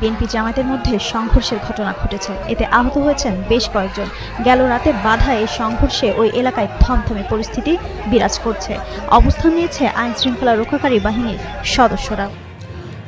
BNP জামায়াতের মধ্যে সংঘর্ষের ঘটনা ঘটেছে। এতে আহত হয়েছেন বেশ কয়েকজন। গেল রাতে বাধা এই সংঘর্ষে ওই এলাকায় থমথমে পরিস্থিতি বিরাজ করছে। অবস্থান নিয়েছে আইন শৃঙ্খলা রক্ষাকারী বাহিনীর সদস্যরা।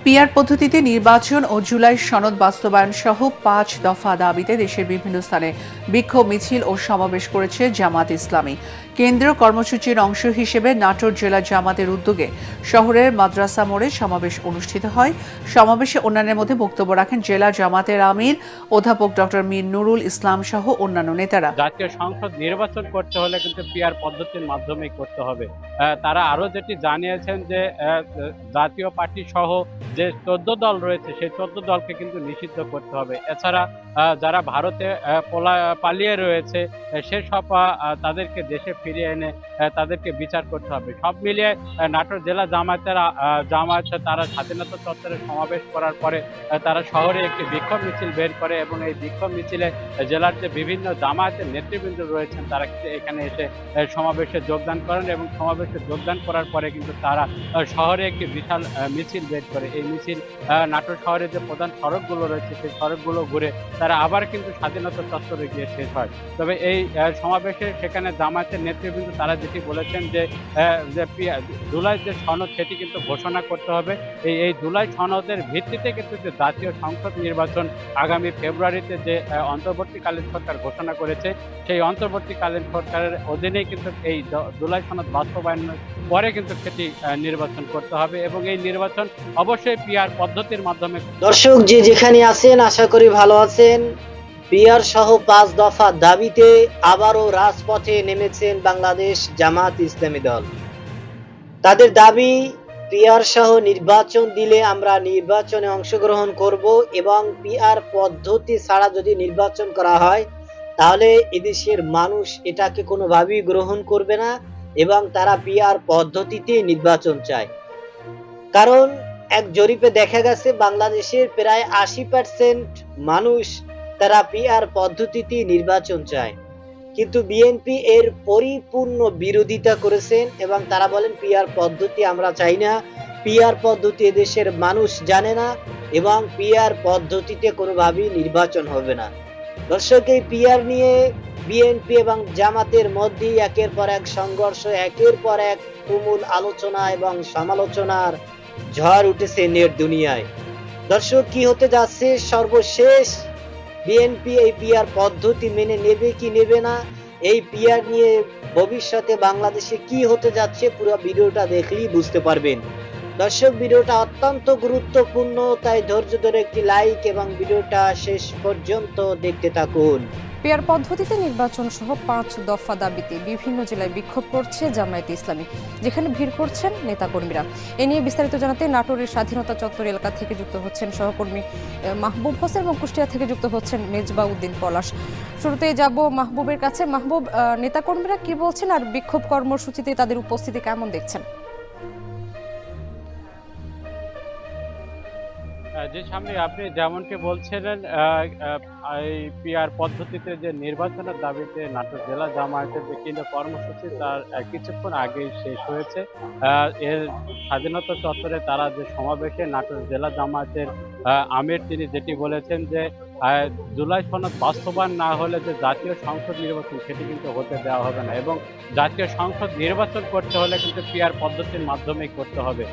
পিআর পদ্ধতিতে নির্বাচন ও জুলাই সনদ বাস্তবায়ন সহ পাঁচ দফা দাবিতে দেশের বিভিন্ন স্থানে বিক্ষোভ মিছিল ও সমাবেশ করেছে জামাত ইসলামী। কেন্দ্রীয় কর্মসূচির অংশ হিসেবে নাটোর জেলা জামাতের উদ্যোগে শহরের মাদ্রাসা মোড়ে সমাবেশ অনুষ্ঠিত হয়। সমাবেশে অন্যান্যের মধ্যে বক্তব্য রাখেন জেলা জামাতের আমির, অধ্যাপক ডক্টর মীর নুরুল ইসলাম সহ অন্যান্য নেতারা। জাতীয় সংসদ নির্বাচন করতে হলে কিন্তু পিআর পদ্ধতির মাধ্যমেই করতে হবে। তারা আরও যেটি জানিয়েছেন যে জাতীয় পার্টি সহ যে চোদ্দ দল রয়েছে, সেই চোদ্দ দলকে কিন্তু নিষিদ্ধ করতে হবে। এছাড়া যারা ভারতে পালিয়ে রয়েছে সেসব তাদেরকে দেশে ফিরিয়ে এনে তাদেরকে বিচার করতে হবে। সব মিলিয়ে নাটোর জেলা জামায়াতের জামায়াত তারা স্বাধীনতা চত্বরে সমাবেশ করার পরে তারা শহরে একটি বিক্ষোভ মিছিল বের করে এবং এই বিক্ষোভ মিছিলে জেলার যে বিভিন্ন জামায়াতের নেতৃবৃন্দ রয়েছেন, তারা কিন্তু এখানে এসে সমাবেশে যোগদান করেন এবং সমাবেশে যোগদান করার পরে কিন্তু তারা শহরে একটি বিশাল মিছিল বের করে। এই মিছিল নাটোর শহরের যে প্রধান সড়কগুলো রয়েছে, সেই সড়কগুলো ঘুরে তারা আবার কিন্তু স্বাধীনতা চত্বরে গিয়ে শেষ হয়। তবে এই সমাবেশে সেখানে জামায়াতের নেতৃবৃন্দ তারা যেটি বলেছেন যে জুলাই যে সনদ সেটি কিন্তু ঘোষণা করতে হবে। এই এই জুলাই সনদের ভিত্তিতে কিন্তু যে জাতীয় সংসদ নির্বাচন আগামী ফেব্রুয়ারিতে যে অন্তর্বর্তীকালীন সরকার ঘোষণা করেছে, সেই অন্তর্বর্তীকালীন সরকারের অধীনেই কিন্তু এই জুলাই সনদ বাস্তবায়নের পরে কিন্তু সেটি নির্বাচন করতে হবে এবং এই নির্বাচন অবশ্যই পিআর পদ্ধতির মাধ্যমে দর্শক যে যেখানে আছেন, আশা করি ভালো আছেন। পিয়ার সহ পাঁচ দফা দাবিতে আবারও রাজপথে নেমেছেন বাংলাদেশ জামাত ইসলামী দল। তাদের দাবি, পিয়ার সহ নির্বাচন দিলে আমরা নির্বাচনে অংশগ্রহণ করব এবং পিয়ার পদ্ধতি ছাড়া যদি নির্বাচন করা হয়, তাহলে এদেশের মানুষ এটাকে কোনোভাবেই গ্রহণ করবে না এবং তারা পিয়ার পদ্ধতিতে নির্বাচন চায়। কারণ, এক জরিপে দেখা গেছে, বাংলাদেশের প্রায় আশি পার্সেন্ট মানুষ তারা পিআর পদ্ধতিতে নির্বাচন চায়। কিন্তু বিএনপি এর পরিপূর্ণ বিরোধিতা করেছেন এবং তারা বলেন পিআর পদ্ধতি আমরা চাই না। পিআর পদ্ধতি এদেশের মানুষ জানে না এবং পিআর পদ্ধতিতে কোনোভাবেই নির্বাচন হবে না। দর্শক, এই পিআর নিয়ে বিএনপি এবং জামাতের মধ্যে একের পর এক সংঘর্ষ, একের পর এক তুমুল আলোচনা এবং সমালোচনার ঝড় উঠেছে নেট দুনিয়ায়। দর্শক, কি হতে যাচ্ছে? সর্বশেষ বিএনপি এই পিয়ার পদ্ধতি মেনে নেবে কি নেবে না, এই পিয়ার নিয়ে ভবিষ্যতে বাংলাদেশে কি হতে যাচ্ছে পুরো ভিডিওটা দেখলেই বুঝতে পারবেন। দর্শক, ভিডিওটা অত্যন্ত গুরুত্বপূর্ণ, তাই ধৈর্য ধরে একটি লাইক এবং ভিডিওটা শেষ পর্যন্ত দেখতে থাকুন। পেয়ার পদ্ধতিতে নির্বাচন সহ পাঁচ দফা দাবিতে বিভিন্ন জেলায় বিক্ষোভ করছে জামায়াতে ইসলামী, যেখানে ভিড় করছেন নেতাকর্মীরা। এ নিয়ে বিস্তারিত জানাতে নাটোরের স্বাধীনতা চত্বর এলাকা থেকে যুক্ত হচ্ছেন সহকর্মী মাহবুব হোসেন এবং কুষ্টিয়া থেকে যুক্ত হচ্ছেন মেজবা উদ্দিন পলাশ। শুরুতে যাব মাহবুবের কাছে। মাহবুব নেতাকর্মীরা কি বলছেন আর বিক্ষোভ কর্মসূচিতে তাদের উপস্থিতি কেমন দেখছেন? যে সামনে আপনি যেমনটি বলছিলেন এই পিআর পদ্ধতিতে যে নির্বাচনের দাবিতে নাটোর জেলা জামায়াতের যে কেন্দ্র কর্মসূচি, তার কিছুক্ষণ আগেই শেষ হয়েছে। এর স্বাধীনতা চত্বরে তারা যে সমাবেশে নাটোর জেলা জামায়াতের আমির তিনি যেটি বলেছেন যে জুলাই সনদ বাস্তবায়ন না হলে যে জাতীয় সংসদ নির্বাচন, সেটি কিন্তু হতে দেওয়া হবে না। এবং জাতীয় সংসদ নির্বাচন করতে হলে কিন্তু পিআর পদ্ধতির মাধ্যমেই করতে হবে।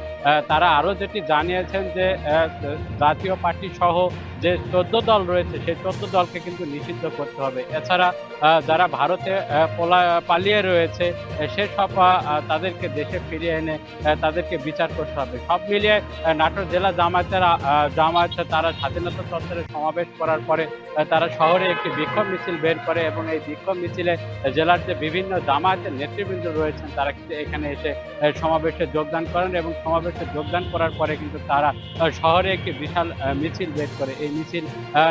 তারা আরও যেটি জানিয়েছেন যে জাতীয় পার্টি সহ যে চোদ্দ দল রয়েছে, সেই চোদ্দ দলকে কিন্তু নিষিদ্ধ করতে হবে। এছাড়া যারা ভারতে পলা- পালিয়ে রয়েছে সেসব তাদেরকে দেশে ফিরিয়ে এনে তাদেরকে বিচার করতে হবে। সব মিলিয়ে নাটোর জেলা জামায়াতের জামায়াত, তারা স্বাধীনতা চত্বরে সমাবেশ করার পরে তারা শহরে একটি বিক্ষোভ মিছিল বের করে এবং এই বিক্ষোভ মিছিলে জেলার যে বিভিন্ন জামায়াতের নেতৃবৃন্দ রয়েছেন, তারা কিন্তু এখানে এসে সমাবেশে যোগদান করেন এবং সমাবেশে যোগদান করার পরে কিন্তু তারা শহরে একটি বিশাল মিছিল বের করে। এই মিছিল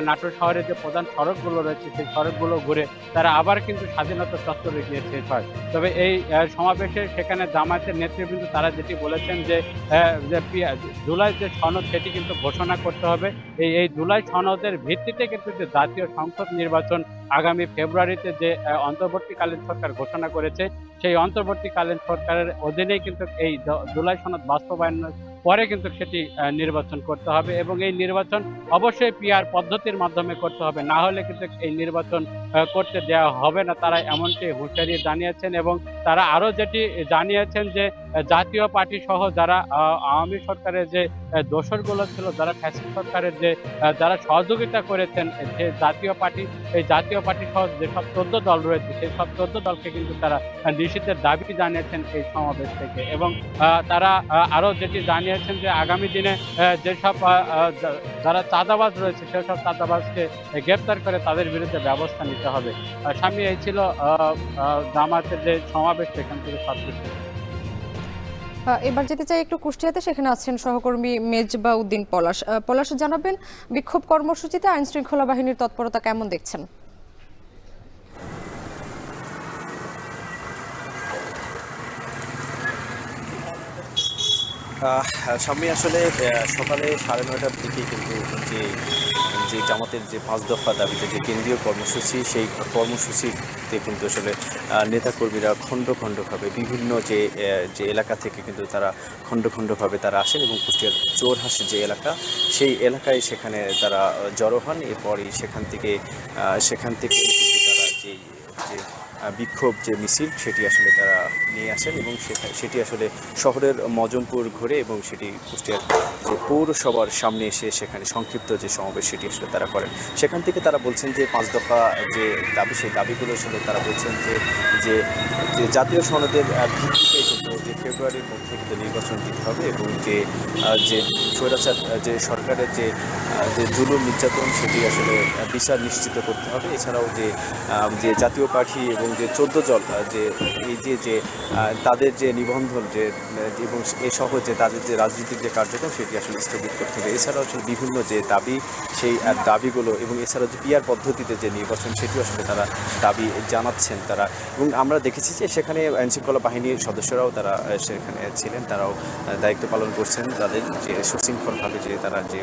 নাটোর শহরের যে প্রধান সড়কগুলো রয়েছে, সেই সড়কগুলো ঘুরে তারা আবার কিন্তু স্বাধীনতা চত্বরে গিয়ে শেষ হয় তবে এই সমাবেশে সেখানে জামায়াতের নেতৃবৃন্দ, তারা যেটি বলেছেন যে জুলাই যে সনদ, সেটি কিন্তু ঘোষণা করতে হবে। এই এই জুলাই সনদের ভিত্তিতে কিন্তু যে জাতীয় সংসদ নির্বাচন আগামী ফেব্রুয়ারিতে যে অন্তর্বর্তীকালীন সরকার ঘোষণা করেছে, সেই অন্তর্বর্তীকালীন সরকারের অধীনেই কিন্তু এই জুলাই সনদ বাস্তবায়ন পরে কিন্তু সেটি নির্বাচন করতে হবে এবং এই নির্বাচন অবশ্যই পিআর পদ্ধতির মাধ্যমে করতে হবে। না হলে কিন্তু এই নির্বাচন করতে দেওয়া হবে না। তারা এমনটি হুঁশিয়ারি জানিয়েছেন এবং তারা আরও যেটি জানিয়েছেন যে জাতীয় পার্টি সহ যারা আওয়ামী সরকারের যে দোসরগুলো ছিল যারা ফ্যাসিস্ট সরকারের যে যারা সহযোগিতা করেছেন যে জাতীয় পার্টি এই জাতীয় পার্টি সহ যেসব চোদ্দ দল রয়েছে সেই সব চোদ্দ দলকে কিন্তু তারা নিষিদ্ধের দাবি জানিয়েছেন এই সমাবেশ থেকে। এবং তারা আহ, আরও যেটি জানিয়েছেন যে আগামী দিনে যেসব যারা চাঁদাবাজ রয়েছে সেসব চাঁদাবাজকে গ্রেপ্তার করে তাদের বিরুদ্ধে ব্যবস্থা নিতে হবে। স্বামী এই ছিল জামাতের যে সমাবেশ সেখান থেকে সবকিছু। এবার যেতে চাই একটু কুষ্টিয়াতে, সেখানে আছেন সহকর্মী মেজবা উদ্দিন পলাশ পলাশ, জানাবেন বিক্ষোভ কর্মসূচিতে আইনশৃঙ্খলা বাহিনীর তৎপরতা কেমন দেখছেন? সামনে আসলে সকালে সাড়ে নয়টার দিকে কিন্তু যে যে জামাতের যে পাঁচ দফা দাবিতে যে কেন্দ্রীয় কর্মসূচি, সেই কর্মসূচিতে কিন্তু আসলে নেতাকর্মীরা খণ্ড খণ্ডভাবে বিভিন্ন যে যে এলাকা থেকে কিন্তু তারা খণ্ড খণ্ডভাবে তারা আসেন এবং কুষ্টিয়ার চোরহাস যে এলাকা, সেই এলাকায় সেখানে তারা জড়ো হন। এরপরই সেখান থেকে সেখান থেকে তারা যে বিক্ষোভ যে মিছিল, সেটি আসলে তারা নিয়ে আসেন এবং সেটা- আসলে শহরের মজমপুর ঘুরে এবং সেটি কুষ্টিয়ার যে পৌরসভার সামনে এসে সেখানে সংক্ষিপ্ত যে সমাবেশ, সেটি আসলে তারা করেন। সেখান থেকে তারা বলছেন যে পাঁচ দফা যে দাবি, সেই দাবিগুলো আসলে তারা বলছেন যে যে জাতীয় সনদের ভিত্তিতে যে ফেব্রুয়ারির মধ্যে কিন্তু নির্বাচন দিতে হবে এবং যে যে স্বৈরাচার যে সরকারের যে যে জুলুম নির্যাতন সেটি আসলে বিচার নিশ্চিত করতে হবে। এছাড়াও যে যে জাতীয় পার্টি এবং যে চোদ্দ জল যে এই যে যে তাদের যে নিবন্ধন যে এবং এ সহ যে তাদের যে রাজনৈতিক যে কার্যক্রম সেটি আসলে স্থগিত করতে হবে। এছাড়াও আসলে বিভিন্ন যে দাবি, সেই দাবিগুলো এবং এছাড়াও যে পিয়ার পদ্ধতিতে যে নির্বাচন সেটিও আসলে তারা দাবি জানাচ্ছেন তারা। এবং আমরা দেখেছি যে সেখানে আইনশৃঙ্খলা বাহিনীর সদস্যরাও তারা সেখানে ছিলেন, তারাও দায়িত্ব পালন করছেন তাদের যে সুশৃঙ্খলভাবে যে তারা যে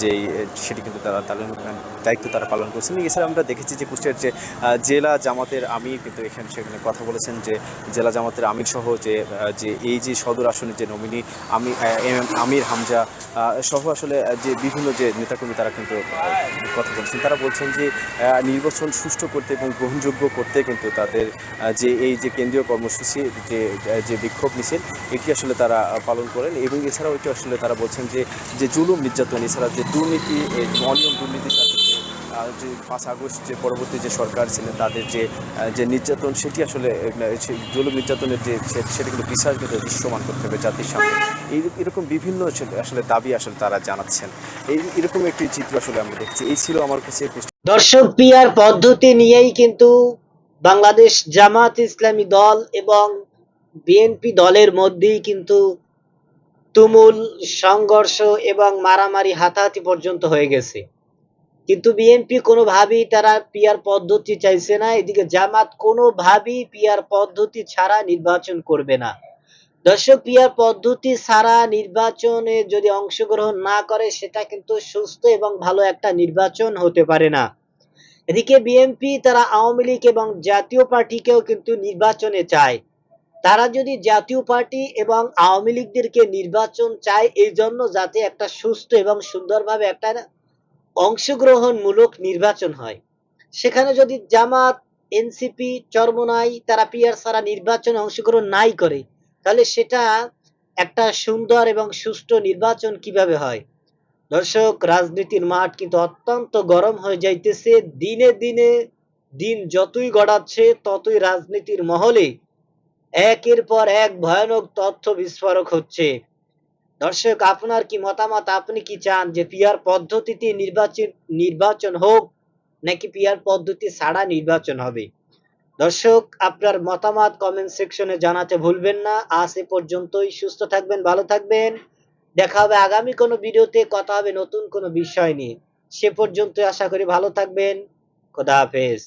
যেই, সেটি কিন্তু তারা তাদের দায়িত্ব তারা পালন করছেন। এছাড়া আমরা দেখেছি যে কুষ্টিয়ার যে জেলা জামাতের আমির কিন্তু এখানে সেখানে কথা বলেছেন যে, জেলা জামাতের আমির সহ যে যে এই যে সদর আসনের যে নমিনি আমি এম, আমির হামজা সহ আসলে যে বিভিন্ন যে নেতাকর্মী তারা কিন্তু কথা বলছেন। তারা বলছেন যে নির্বাচন সুষ্ঠু করতে এবং গ্রহণযোগ্য করতে কিন্তু তাদের যে এই যে কেন্দ্রীয় কর্মসূচি, যে যে বিক্ষোভ মিছিল এটি আসলে তারা পালন করেন। এবং এছাড়াও এটি আসলে তারা বলছেন যে যে জুলুম নির্যাতন, এছাড়া যে দুর্নীতি অনিয়ম দুর্নীতির সাথে যে পাঁচ আগস্ট যে পরবর্তী যে সরকার ছিলেন, তাদের যে যে নির্যাতন, সেটি আসলে জুলুম নির্যাতনের যে সেটা কিন্তু বিচার কিন্তু দৃশ্যমান করতে হবে জাতির সামনে। এই এরকম বিভিন্ন আসলে দাবি আসলে তারা জানাচ্ছেন। এই, এরকম একটি চিত্র আসলে আমরা দেখছি। এই ছিল আমার কাছে দর্শক, পিয়ার পদ্ধতি নিয়েই কিন্তু বাংলাদেশ জামাত ইসলামী দল এবং বিএনপি দলের মধ্যেই কিন্তু তুমুল সংঘর্ষ এবং মারামারি হাতাহাতি পর্যন্ত হয়ে গেছে। কিন্তু বিএনপি কোনোভাবেই তারা পিয়ার পদ্ধতি চাইছে না, এদিকে জামাত কোনোভাবেই পিয়ার পদ্ধতি ছাড়া নির্বাচন করবে না। দর্শক, পিয়ার পদ্ধতি ছাড়া নির্বাচনে যদি অংশগ্রহণ না করে, সেটা কিন্তু সুস্থ এবং ভালো একটা নির্বাচন হতে পারে না। এদিকে বিএনপি তারা আওয়ামী লীগ এবং জাতীয় পার্টিকেও কিন্তু নির্বাচনে চায়। তারা যদি জাতীয় পার্টি এবং আওয়ামী লীগদেরকে নির্বাচন চায় এই জন্য যাতে একটা সুস্থ এবং সুন্দরভাবে একটা অংশগ্রহণমূলক নির্বাচন হয়। সেখানে যদি জামাত, এনসিপি, চরমনাই, তারা পিয়ার ছাড়া নির্বাচনে অংশগ্রহণ নাই করে, তাহলে সেটা একটা সুন্দর এবং সুষ্ঠু নির্বাচন কীভাবে হয়? দর্শক, রাজনীতির মাঠ কিন্তু অত্যন্ত গরম হয়ে যাইতেছে। দিনে দিনে দিন যতই গড়াচ্ছে, ততই রাজনীতির মহলে একের পর এক ভয়ানক তথ্য বিস্ফোরক হচ্ছে। দর্শক, আপনার কি মতামত? আপনি কি চান যে পিয়ার পদ্ধতিতে নির্বাচন নির্বাচন হোক, নাকি পিয়ার পদ্ধতি ছাড়া নির্বাচন হবে? দর্শক, আপনার মতামত কমেন্ট সেকশনে জানাতে ভুলবেন না। আজ এ পর্যন্তই। সুস্থ থাকবেন, ভালো থাকবেন। দেখা হবে আগামী কোনো ভিডিওতে। কথা হবে নতুন কোনো বিষয় নিয়ে। সে পর্যন্ত আশা করি ভালো থাকবেন। খোদা হাফেজ।